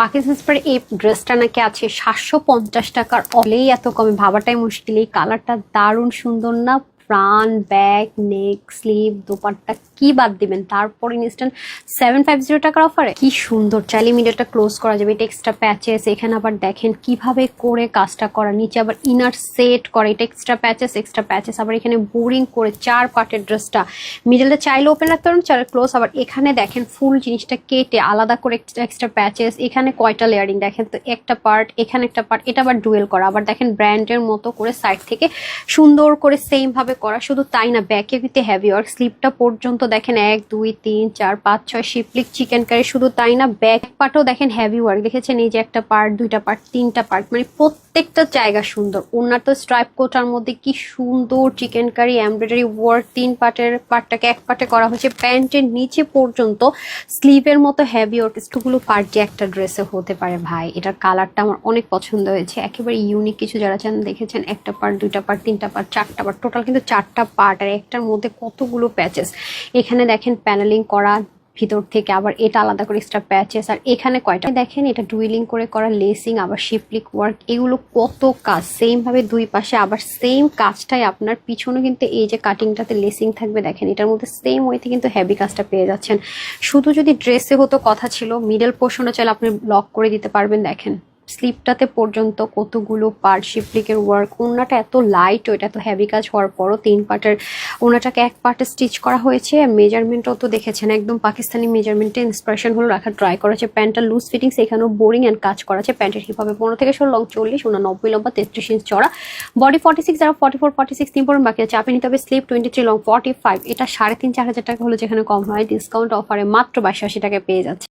পাকিস্তান স্পারে এই ড্রেসটা নাকি আছে সাতশো পঞ্চাশ টাকার, অলেই এত কমে। ভাবাটাই মুশকিল, এই কালারটা দারুণ সুন্দর না? ফ্রান ব্যাক নেক স্লিভ দোপাট্টা কি বাদ দিবেন? তারপর ইনস্ট্যান্ট সেভেন ফাইভ জিরো টাকার অফারে কি সুন্দর চাইলে মিডিয়াটা ক্লোজ করা যাবে এটা এক্সট্রা প্যাচেস এখানে আবার দেখেন কীভাবে করে কাজটা করা, নিচে আবার ইনার সেট করে এটা এক্সট্রা প্যাচেস এক্সট্রা প্যাচেস আবার এখানে বোরিং করে চার পার্টের ড্রেসটা মিডলটা চাইলে ওপেন রাখতে পারেন চার ক্লোজ আবার এখানে দেখেন ফুল জিনিসটা কেটে আলাদা করে এক্সট্রা প্যাচেস এখানে কয়টা লেয়ারিং দেখেন তো একটা পার্ট এখানে একটা পার্ট এটা আবার ডুয়েল করা, আবার দেখেন ব্র্যান্ডের মতো করে সাইড থেকে সুন্দর করে সেম ভাবে করা, শুধু তাই না ব্যাকে উইথে হ্যাভি ওয়ার্ক স্লিপটা পর্যন্ত দেখেন, এক, দুই, তিন, চার, পাঁচ, ছয় শিপলিক চিকেন কারি শুধু তাই না ব্যাক পার্টও দেখেন হ্যাভি ওয়ার্ক দেখেছেন এই যে একটা পার্ট দুইটা পার্ট তিনটা পার্ট মানে প্রত্যেকটা জায়গা সুন্দর। ওনার তো স্ট্রাইপ কোটার মধ্যে কি সুন্দর চিকেন কারি এমব্রয়ডারি ওয়ার্ক তিন পার্টের পার্টটাকে এক পার্টে করা হয়েছে। প্যান্টের নিচে পর্যন্ত স্লিভের মতো হ্যাভি ওয়ার্ক এতগুলো পার্ট যে একটা ড্রেসে হতে পারে ভাই। এটার কালারটা আমার অনেক পছন্দ হয়েছে। একেবারে ইউনিক কিছু যারা চান দেখেছেন, একটা পার্ট দুইটা পার্ট তিনটা পার্ট চারটা পার্ট টোটাল কিন্তু চারটা পার্ট আর একটার মধ্যে কতগুলো প্যাচেস এখানে দেখেন প্যানেলিং করা, ভিতর থেকে আবার এটা আলাদা করে এক্সট্রা প্যাচেস আর এখানে কয়টা? দেখেন এটা ডুইলিং করে করা লেসিং আবার শিপলিক ওয়ার্ক এগুলো কত কাজ? সেম ভাবে দুই পাশে, আবার সেম কাজটাই আপনার পিছনে কিন্তু এই যে কাটিংটাতে লেসিং থাকবে, দেখেন এটার মধ্যে সেম ওয়েতে কিন্তু হেভি কাজটা পেয়ে যাচ্ছেন। শুধু যদি ড্রেসে হতো কথা ছিল মিডল পোর্শনও চাইলে আপনি লক করে দিতে পারবেন, দেখেন। স্লিপটাতে পর্যন্ত কতগুলো পার্ট শিপলিকের ওয়ার্ক ওনাটা এত লাইট ওইটা এত হেভি কাজ হওয়ার পরও তিন পার্টের ওনাটাকে এক পার্টে স্টিচ করা হয়েছে। মেজারমেন্টও তো দেখেছেন, একদম পাকিস্তানি মেজারমেন্টে ইন্সপিরেশন হলো, রাখা ট্রাই করেছে প্যান্টটা লুজ ফিটিংস এখানেও বোরিং অ্যান্ড কাজ করা আছে প্যান্টের হিপ হবে পনেরো থেকে ষোলো লং চল্লিশ ওনার নব্বই লম্বা তেত্রিশ ইঞ্চ চড়া বডি ফর্টি সিক্স আর ফর্টি ফোর ফর্টি সিক্স তিন বাকি আছে। আপনি নিতে হবে slip twenty three long forty five এটা সাড়ে তিন, চার হাজার টাকা হলো যেখানে কম হয় ডিসকাউন্ট অফারে মাত্র বাইশ আশি টাকায় পেয়ে যাচ্ছে।